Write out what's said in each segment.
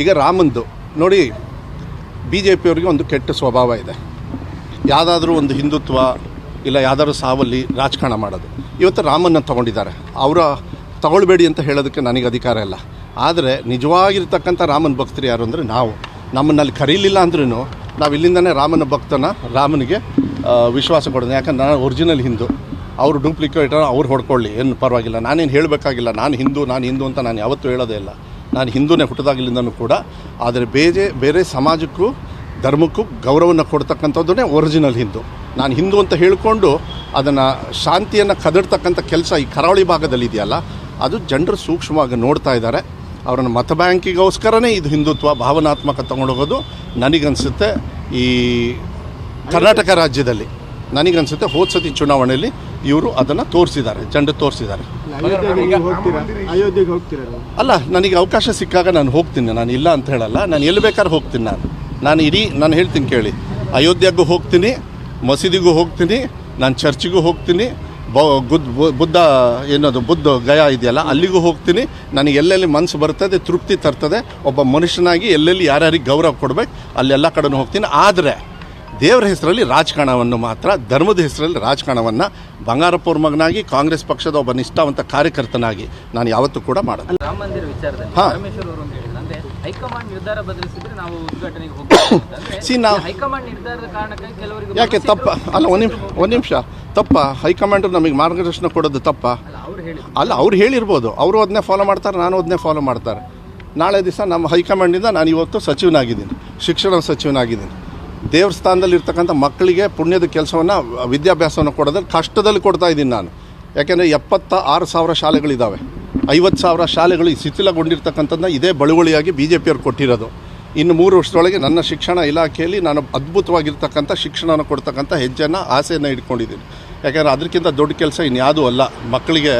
ಈಗ ರಾಮಂದು, ನೋಡಿ B J ಒಂದು ಕೆಟ್ಟ ಸ್ವಭಾವ ಇದೆ. ಯಾವುದಾದ್ರೂ ಒಂದು ಹಿಂದುತ್ವ ಇಲ್ಲ ಯಾವ್ದಾದ್ರು ಸಾವಲ್ಲಿ ರಾಜಕಾರಣ ಮಾಡೋದು. ಇವತ್ತು ರಾಮನ್ನ ತಗೊಂಡಿದ್ದಾರೆ. ಅವರ ತಗೊಳ್ಬೇಡಿ ಅಂತ ಹೇಳೋದಕ್ಕೆ ನನಗೆ ಅಧಿಕಾರ ಇಲ್ಲ. ಆದರೆ ನಿಜವಾಗಿರ್ತಕ್ಕಂಥ ರಾಮನ ಭಕ್ತರು ಯಾರು ಅಂದರೆ ನಾವು. ನಮ್ಮನ್ನಲ್ಲಿ ಕರೀಲಿಲ್ಲ ಅಂದ್ರೂ ನಾವು ಇಲ್ಲಿಂದನೇ ರಾಮನ ಭಕ್ತನ ರಾಮನಿಗೆ ವಿಶ್ವಾಸ ಕೊಡೋದು. ಯಾಕಂದ್ರೆ ನಾನು ಒರಿಜಿನಲ್ ಹಿಂದೂ. ಅವರು ಡೂಪ್ಲಿಕೇಟ್ ಅವ್ರು ಹೊಡ್ಕೊಳ್ಳಿ. ಏನು ಪರವಾಗಿಲ್ಲ. ನಾನೇನು ಹೇಳಬೇಕಾಗಿಲ್ಲ. ನಾನು ಹಿಂದೂ ನಾನು ಹಿಂದೂ ಅಂತ ನಾನು ಯಾವತ್ತೂ ಹೇಳೋದೇ ಇಲ್ಲ. ನಾನು ಹಿಂದೂನೇ ಹುಟ್ಟಿದಾಗಲಿಂದನೂ ಕೂಡ, ಆದರೆ ಬೇರೆ ಬೇರೆ ಸಮಾಜಕ್ಕೂ, ಧರ್ಮಕ್ಕೂ ಗೌರವವನ್ನು ಕೊಡ್ತಕ್ಕಂಥದ್ದನ್ನೇ ಒರಿಜಿನಲ್ ಹಿಂದೂ. ನಾನು ಹಿಂದೂ ಅಂತ ಹೇಳಿಕೊಂಡು ಅದನ್ನು ಶಾಂತಿಯನ್ನು ಕದಡ್ತಕ್ಕಂಥ ಕೆಲಸ ಈ ಕರಾವಳಿ ಭಾಗದಲ್ಲಿ ಇದೆಯಲ್ಲ, ಅದು ಜನರು ಸೂಕ್ಷ್ಮವಾಗಿ ನೋಡ್ತಾ ಇದ್ದಾರೆ. ಅವರನ್ನು ಮತ ಬ್ಯಾಂಕಿಗೋಸ್ಕರನೇ ಇದು ಹಿಂದುತ್ವ, ಭಾವನಾತ್ಮಕ ತಗೊಂಡೋಗೋದು ನನಗನ್ಸುತ್ತೆ ಈ ಕರ್ನಾಟಕ ರಾಜ್ಯದಲ್ಲಿ. ನನಗನ್ಸುತ್ತೆ ಹೋದ ಸತಿ ಚುನಾವಣೆಯಲ್ಲಿ ಇವರು ಅದನ್ನು ತೋರಿಸಿದ್ದಾರೆ ಚಂಡ ತೋರಿಸಿದ್ದಾರೆ. ಅಯೋಧ್ಯೆಗೆ ಹೋಗ್ತೀರಾ? ಅಲ್ಲ ನನಗೆ ಅವಕಾಶ ಸಿಕ್ಕಾಗ ನಾನು ಹೋಗ್ತೀನಿ ನಾನು ಇಲ್ಲ ಅಂತ ಹೇಳಲ್ಲ ನಾನು ಎಲ್ಲಿ ಬೇಕಾದ್ರೂ ಹೋಗ್ತೀನಿ ನಾನು. ನಾನು ಇಡೀ ನಾನು ಹೇಳ್ತೀನಿ ಕೇಳಿ. ಅಯೋಧ್ಯೆಗೂ ಹೋಗ್ತೀನಿ ಮಸೀದಿಗೂ ಹೋಗ್ತೀನಿ ನಾನು ಚರ್ಚಿಗೂ ಹೋಗ್ತೀನಿ ಬೌ ಗುದ್ ಬು- ಬುದ್ಧ ಏನದು ಬುದ್ಧ ಗಯ ಇದೆಯಲ್ಲ ಅಲ್ಲಿಗೂ ಹೋಗ್ತೀನಿ. ನನಗೆ ಎಲ್ಲೆಲ್ಲಿ ಮನಸ್ಸು ಬರ್ತದೆ ತೃಪ್ತಿ ತರ್ತದೆ ಒಬ್ಬ ಮನುಷ್ಯನಾಗಿ ಎಲ್ಲೆಲ್ಲಿ ಯಾರ್ಯಾರಿಗೆ ಗೌರವ ಕೊಡ್ಬೇಕು ಅಲ್ಲೆಲ್ಲ ಕಡೆನೂ ಹೋಗ್ತೀನಿ. ಆದರೆ ದೇವರ ಹೆಸರಲ್ಲಿ ರಾಜಕಾರಣವನ್ನು ಮಾತ್ರ ಧರ್ಮದ ಹೆಸರಲ್ಲಿ ರಾಜಕಾರಣವನ್ನು ಬಂಗಾರಪ್ಪವ್ರ ಮಗನಾಗಿ ಕಾಂಗ್ರೆಸ್ ಪಕ್ಷದ ಒಬ್ಬ ನಿಷ್ಠಾವಂತ ಕಾರ್ಯಕರ್ತನಾಗಿ ನಾನು ಯಾವತ್ತೂ ಕೂಡ ಮಾಡಲ್ಲ. ಬದಲಿಸಿದ್ರೆ ನಾವು ಯಾಕೆ ತಪ್ಪ? ಅಲ್ಲ ಒಂದು ನಿಮಿಷ ಒಂದು ನಿಮಿಷ. ತಪ್ಪ. ಹೈಕಮಾಂಡ್ ನಮಗೆ ಮಾರ್ಗದರ್ಶನ ಕೊಡೋದು ತಪ್ಪ. ಅಲ್ಲ ಅವ್ರು ಹೇಳಿ ಅಲ್ಲ ಅವ್ರು ಹೇಳಿರ್ಬೋದು. ಅವರು ಅದನ್ನೇ ಫಾಲೋ ಮಾಡ್ತಾರೆ ನಾನು ಅದನ್ನೇ ಫಾಲೋ ಮಾಡ್ತಾರೆ. ನಾಳೆ ದಿವಸ ನಮ್ಮ ಹೈಕಮಾಂಡಿಂದ ನಾನು ಇವತ್ತು ಸಚಿವನಾಗಿದ್ದೀನಿ. ಶಿಕ್ಷಣ ಸಚಿವನಾಗಿದ್ದೀನಿ. ದೇವ್ರ ಸ್ಥಾನದಲ್ಲಿ ಇರ್ತಕ್ಕಂಥ ಮಕ್ಕಳಿಗೆ ಪುಣ್ಯದ ಕೆಲಸವನ್ನು, ವಿದ್ಯಾಭ್ಯಾಸವನ್ನು ಕೊಡೋದ್ರಲ್ಲಿ ಕಷ್ಟದಲ್ಲಿ ಕೊಡ್ತಾ ಇದ್ದೀನಿ ನಾನು. ಯಾಕೆಂದರೆ ಎಪ್ಪತ್ತ ಆರು ಸಾವಿರ ಶಾಲೆಗಳಿದ್ದಾವೆ ಐವತ್ತು ಸಾವಿರ ಶಾಲೆಗಳು ಶಿಥಿಲಗೊಂಡಿರ್ತಕ್ಕಂಥದ್ದನ್ನ ಇದೇ ಬಳುವಳಿಯಾಗಿ ಬಿ ಜೆ ಪಿಯವ್ರು ಕೊಟ್ಟಿರೋದು. ಇನ್ನು ಮೂರು ವರ್ಷದೊಳಗೆ ನನ್ನ ಶಿಕ್ಷಣ ಇಲಾಖೆಯಲ್ಲಿ ನಾನು ಅದ್ಭುತವಾಗಿರ್ತಕ್ಕಂಥ ಶಿಕ್ಷಣವನ್ನು ಕೊಡ್ತಕ್ಕಂಥ ಹೆಜ್ಜೆಯನ್ನು, ಆಸೆಯನ್ನು ಇಟ್ಕೊಂಡಿದ್ದೀನಿ. ಯಾಕೆಂದರೆ ಅದಕ್ಕಿಂತ ದೊಡ್ಡ ಕೆಲಸ ಇನ್ಯಾವುದೂ ಅಲ್ಲ. ಮಕ್ಕಳಿಗೆ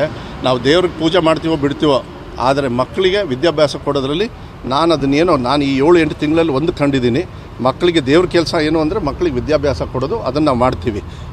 ನಾವು ದೇವ್ರಿಗೆ ಪೂಜೆ ಮಾಡ್ತೀವೋ ಬಿಡ್ತೀವೋ, ಆದರೆ ಮಕ್ಕಳಿಗೆ ವಿದ್ಯಾಭ್ಯಾಸ ಕೊಡೋದ್ರಲ್ಲಿ ನಾನು ಅದನ್ನೇನೋ ನಾನು ಈ ಏಳು, ಎಂಟು ತಿಂಗಳಲ್ಲಿ ಒಂದು ಕಂಡಿದ್ದೀನಿ. ಮಕ್ಕಳಿಗೆ ದೇವ್ರ ಕೆಲಸ ಏನು ಅಂದರೆ ಮಕ್ಕಳಿಗೆ ವಿದ್ಯಾಭ್ಯಾಸ ಕೊಡೋದು, ಅದನ್ನು ಮಾಡ್ತೀವಿ.